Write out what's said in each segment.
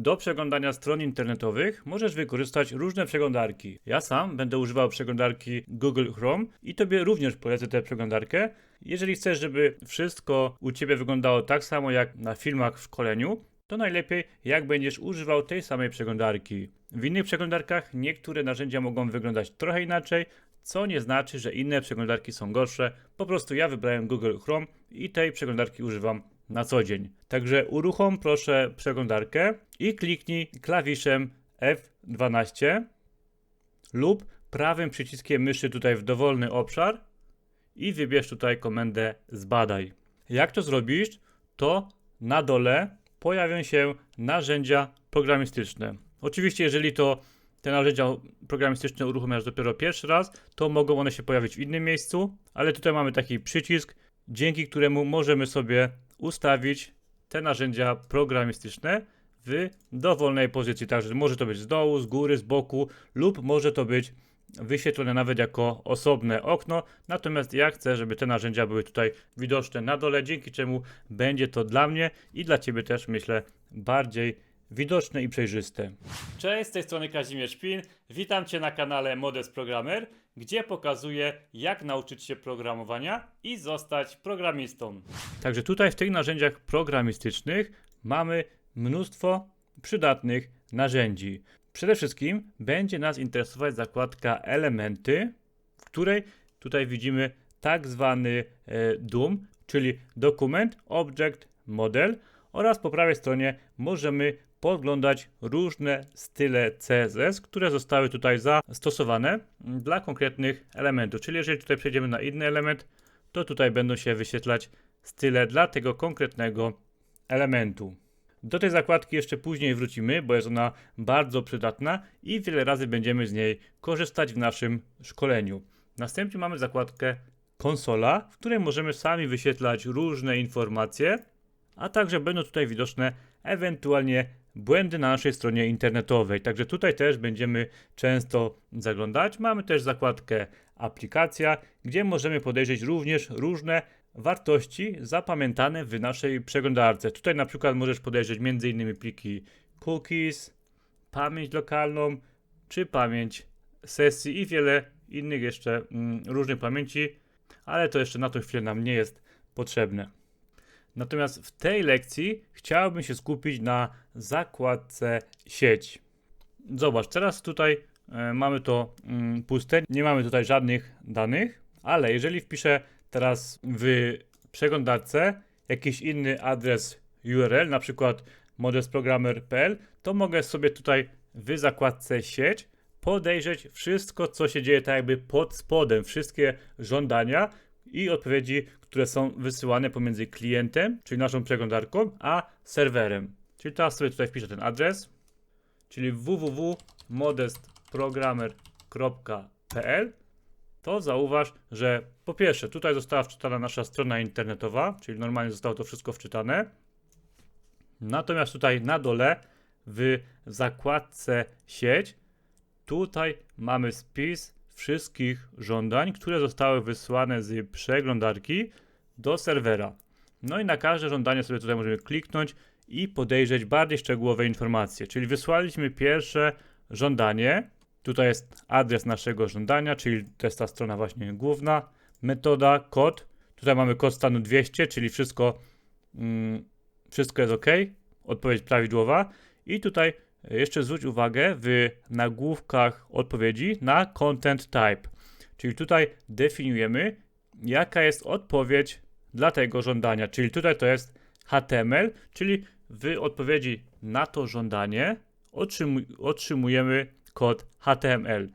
Do przeglądania stron internetowych możesz wykorzystać różne przeglądarki. Ja sam będę używał przeglądarki Google Chrome i Tobie również polecę tę przeglądarkę. Jeżeli chcesz, żeby wszystko u Ciebie wyglądało tak samo jak na filmach w szkoleniu, to najlepiej jak będziesz używał tej samej przeglądarki. W innych przeglądarkach niektóre narzędzia mogą wyglądać trochę inaczej, co nie znaczy, że inne przeglądarki są gorsze. Po prostu ja wybrałem Google Chrome i tej przeglądarki używam na co dzień. Także uruchom proszę przeglądarkę i kliknij klawiszem F12 lub prawym przyciskiem myszy tutaj w dowolny obszar i wybierz tutaj komendę zbadaj. Jak to zrobisz, to na dole pojawią się narzędzia programistyczne. Oczywiście, jeżeli to te narzędzia programistyczne uruchamiasz dopiero pierwszy raz, to mogą one się pojawić w innym miejscu, ale tutaj mamy taki przycisk, dzięki któremu możemy sobie ustawić te narzędzia programistyczne w dowolnej pozycji. Także może to być z dołu, z góry, z boku, lub może to być wyświetlone nawet jako osobne okno. Natomiast ja chcę, żeby te narzędzia były tutaj widoczne na dole, dzięki czemu będzie to dla mnie i dla Ciebie też, myślę, bardziej widoczne i przejrzyste. Cześć, z tej strony Kazimierz Szpin. Witam Cię na kanale Modest Programmer, gdzie pokazuję, jak nauczyć się programowania i zostać programistą. Także tutaj w tych narzędziach programistycznych mamy mnóstwo przydatnych narzędzi. Przede wszystkim będzie nas interesować zakładka elementy, w której tutaj widzimy tak zwany e, DOM, czyli dokument, object, model oraz po prawej stronie możemy podglądać różne style CSS, które zostały tutaj zastosowane dla konkretnych elementów. Czyli jeżeli tutaj przejdziemy na inny element, to tutaj będą się wyświetlać style dla tego konkretnego elementu. Do tej zakładki jeszcze później wrócimy, bo jest ona bardzo przydatna i wiele razy będziemy z niej korzystać w naszym szkoleniu. Następnie mamy zakładkę konsola, w której możemy sami wyświetlać różne informacje, a także będą tutaj widoczne ewentualnie błędy na naszej stronie internetowej. Także tutaj też będziemy często zaglądać. Mamy też zakładkę aplikacja, gdzie możemy podejrzeć również różne wartości zapamiętane w naszej przeglądarce. Tutaj na przykład możesz podejrzeć m.in. pliki cookies, pamięć lokalną, czy pamięć sesji i wiele innych jeszcze mm, różnych pamięci, ale to jeszcze na tą chwilę nam nie jest potrzebne. Natomiast w tej lekcji chciałbym się skupić na zakładce sieć. Zobacz, teraz tutaj e, mamy to mm, puste, nie mamy tutaj żadnych danych, ale jeżeli wpiszę teraz w przeglądarce jakiś inny adres URL, na przykład modelsprogrammer.pl, to mogę sobie tutaj w zakładce sieć podejrzeć wszystko, co się dzieje tak jakby pod spodem, wszystkie żądania i odpowiedzi, które są wysyłane pomiędzy klientem, czyli naszą przeglądarką, a serwerem. Czyli teraz sobie tutaj wpiszę ten adres, czyli www.modestprogrammer.pl to zauważ, że po pierwsze tutaj została wczytana nasza strona internetowa, czyli normalnie zostało to wszystko wczytane. Natomiast tutaj na dole w zakładce sieć tutaj mamy spis wszystkich żądań, które zostały wysłane z przeglądarki do serwera. No i na każde żądanie sobie tutaj możemy kliknąć i podejrzeć bardziej szczegółowe informacje. Czyli wysłaliśmy pierwsze żądanie. Tutaj jest adres naszego żądania, czyli to jest ta strona właśnie główna. Metoda, kod. Tutaj mamy kod stanu 200, czyli wszystko, mm, wszystko jest ok. Odpowiedź prawidłowa. I tutaj jeszcze zwróć uwagę w nagłówkach odpowiedzi na content type. Czyli tutaj definiujemy, jaka jest odpowiedź dla tego żądania. Czyli tutaj to jest HTML, czyli w odpowiedzi na to żądanie otrzymujemy kod HTML.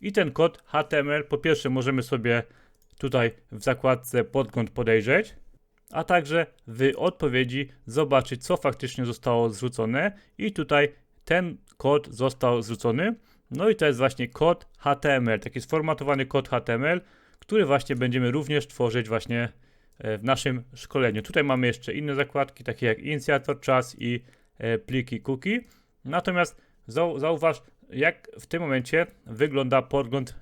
I ten kod HTML po pierwsze możemy sobie tutaj w zakładce podgląd podejrzeć, a także w odpowiedzi zobaczyć, co faktycznie zostało zwrócone i tutaj ten kod został zwrócony. No i to jest właśnie kod HTML, taki sformatowany kod HTML, który właśnie będziemy również tworzyć właśnie e, w naszym szkoleniu. Tutaj mamy jeszcze inne zakładki, takie jak inicjator, czas i e, pliki cookie. Natomiast zauważ, jak w tym momencie wygląda podgląd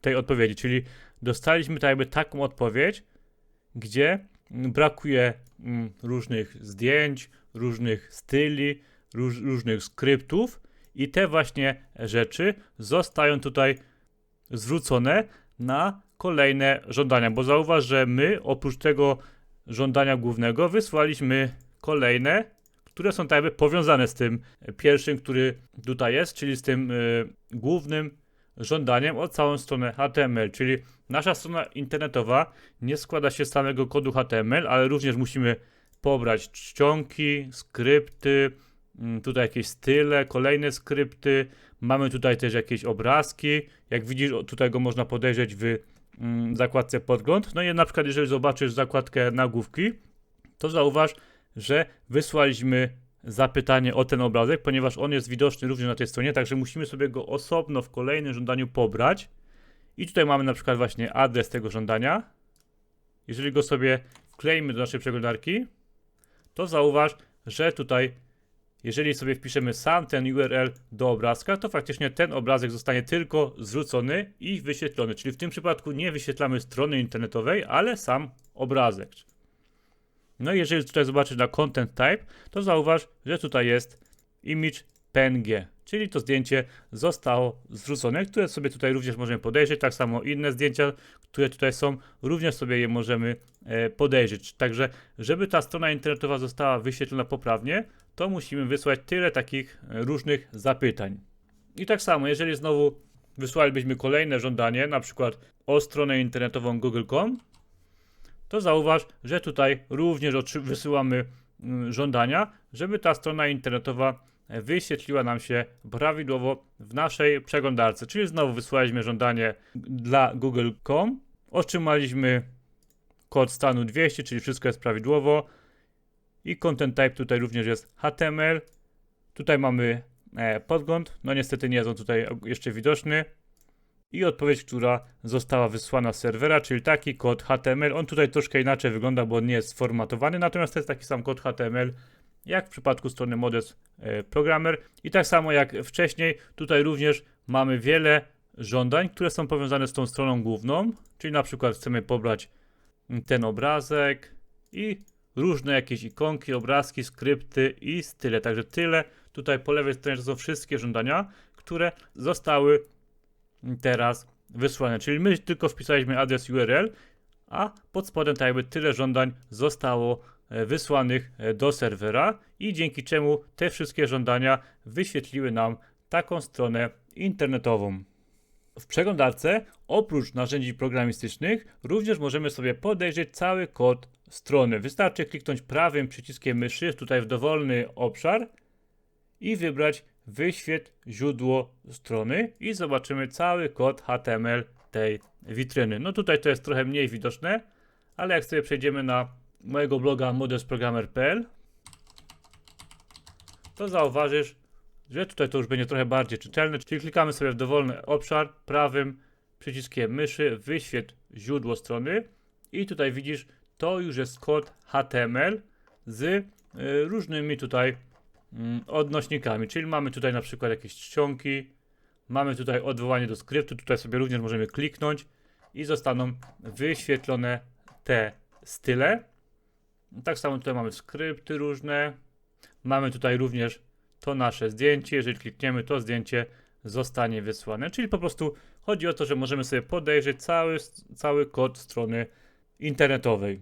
tej odpowiedzi, czyli dostaliśmy tak jakby taką odpowiedź, gdzie brakuje mm, różnych zdjęć, różnych styli, róż, różnych skryptów i te właśnie rzeczy zostają tutaj zwrócone na kolejne żądania, bo zauważ, że my oprócz tego żądania głównego wysłaliśmy kolejne, które są tak jakby powiązane z tym pierwszym, który tutaj jest, czyli z tym y, głównym żądaniem o całą stronę HTML, czyli nasza strona internetowa nie składa się z samego kodu HTML, ale również musimy pobrać czcionki, skrypty, tutaj jakieś style, kolejne skrypty, mamy tutaj też jakieś obrazki, jak widzisz tutaj go można podejrzeć w mm, zakładce podgląd, no i na przykład jeżeli zobaczysz zakładkę nagłówki, to zauważ, że wysłaliśmy zapytanie o ten obrazek, ponieważ on jest widoczny również na tej stronie, także musimy sobie go osobno w kolejnym żądaniu pobrać. I tutaj mamy na przykład właśnie adres tego żądania. Jeżeli go sobie wkleimy do naszej przeglądarki, to zauważ, że tutaj, jeżeli sobie wpiszemy sam ten URL do obrazka, to faktycznie ten obrazek zostanie tylko zwrócony i wyświetlony. Czyli w tym przypadku nie wyświetlamy strony internetowej, ale sam obrazek. No i jeżeli tutaj zobaczysz na content type, to zauważ, że tutaj jest image PNG, czyli to zdjęcie zostało zwrócone, które sobie tutaj również możemy podejrzeć. Tak samo inne zdjęcia, które tutaj są, również sobie je możemy e, podejrzeć. Także, żeby ta strona internetowa została wyświetlona poprawnie, to musimy wysłać tyle takich e, różnych zapytań. I tak samo, jeżeli znowu wysłalibyśmy kolejne żądanie, na przykład o stronę internetową google.com, to zauważ, że tutaj również wysyłamy mm, żądania, żeby ta strona internetowa wyświetliła nam się prawidłowo w naszej przeglądarce. Czyli znowu wysłaliśmy żądanie dla google.com, otrzymaliśmy kod stanu 200, czyli wszystko jest prawidłowo i content type tutaj również jest HTML. Tutaj mamy e, podgląd, no niestety nie jest on tutaj jeszcze widoczny i odpowiedź, która została wysłana z serwera, czyli taki kod HTML. On tutaj troszkę inaczej wygląda, bo nie jest sformatowany, natomiast to jest taki sam kod HTML, jak w przypadku strony Modest e, Programmer. I tak samo jak wcześniej, tutaj również mamy wiele żądań, które są powiązane z tą stroną główną, czyli na przykład chcemy pobrać ten obrazek i różne jakieś ikonki, obrazki, skrypty i style. Także tyle tutaj po lewej stronie to są wszystkie żądania, które zostały teraz wysłane. Czyli my tylko wpisaliśmy adres URL, a pod spodem tak jakby tyle żądań zostało e, wysłanych e, do serwera i dzięki czemu te wszystkie żądania wyświetliły nam taką stronę internetową. W przeglądarce oprócz narzędzi programistycznych również możemy sobie podejrzeć cały kod strony. Wystarczy kliknąć prawym przyciskiem myszy tutaj w dowolny obszar i wybrać wyświetl źródło strony i zobaczymy cały kod HTML tej witryny. No tutaj to jest trochę mniej widoczne, ale jak sobie przejdziemy na mojego bloga modelsprogrammer.pl to zauważysz, że tutaj to już będzie trochę bardziej czytelne, czyli klikamy sobie w dowolny obszar prawym przyciskiem myszy, wyświetl źródło strony i tutaj widzisz, to już jest kod HTML z y, różnymi tutaj mm, odnośnikami, czyli mamy tutaj na przykład jakieś czcionki, mamy tutaj odwołanie do skryptu, tutaj sobie również możemy kliknąć i zostaną wyświetlone te style. Tak samo tutaj mamy skrypty różne, mamy tutaj również to nasze zdjęcie, jeżeli klikniemy to zdjęcie zostanie wysłane, czyli po prostu chodzi o to, że możemy sobie podejrzeć cały, cały kod strony internetowej.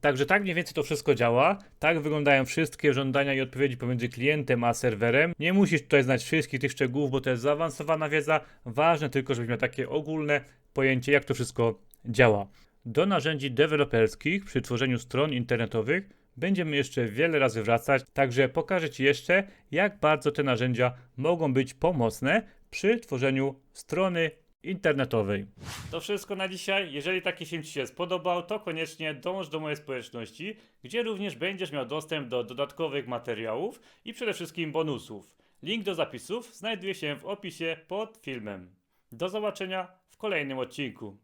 Także tak mniej więcej to wszystko działa. Tak wyglądają wszystkie żądania i odpowiedzi pomiędzy klientem a serwerem. Nie musisz tutaj znać wszystkich tych szczegółów, bo to jest zaawansowana wiedza. Ważne tylko, żebyś miał takie ogólne pojęcie, jak to wszystko działa. Do narzędzi deweloperskich przy tworzeniu stron internetowych będziemy jeszcze wiele razy wracać, także pokażę Ci jeszcze, jak bardzo te narzędzia mogą być pomocne przy tworzeniu strony internetowej. To wszystko na dzisiaj. Jeżeli taki film Ci się spodobał, to koniecznie dąż do mojej społeczności, gdzie również będziesz miał dostęp do dodatkowych materiałów i przede wszystkim bonusów. Link do zapisów znajduje się w opisie pod filmem. Do zobaczenia w kolejnym odcinku.